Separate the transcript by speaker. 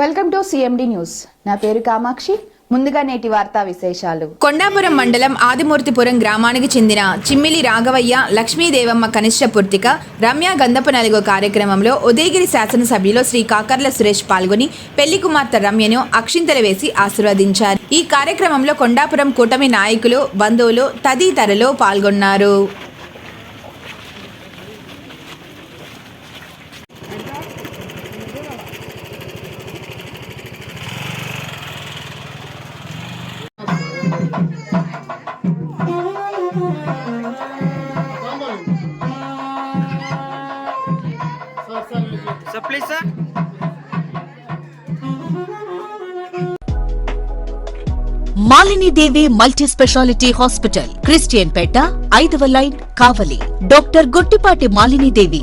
Speaker 1: Welcome to CMD news నా పేరు కామాక్షి. ముందుగా నేటి వార్తా విశేషాలు.
Speaker 2: కొండాపురం మండలం ఆదిమూర్తిపురం గ్రామానికి చెందిన చిమ్మిలి రాఘవయ్య లక్ష్మీదేవమ్మ కనిష్ట పూర్తిక రమ్య గంధపు నలుగో కార్యక్రమంలో ఉదయగిరి శాసనసభ్యులు శ్రీ కాకర్ల సురేష్ పాల్గొని పెళ్ళి కుమార్తె రమ్యను అక్షింతలు వేసి ఆశీర్వదించారు. ఈ కార్యక్రమంలో కొండాపురం కూటమి నాయకులు బంధువులు తదితరులు పాల్గొన్నారు.
Speaker 3: Sir, please, sir.
Speaker 4: Malinidevi multi speciality hospital Christian Peta ఐదవ line Kavali doctor Guttipati Malinidevi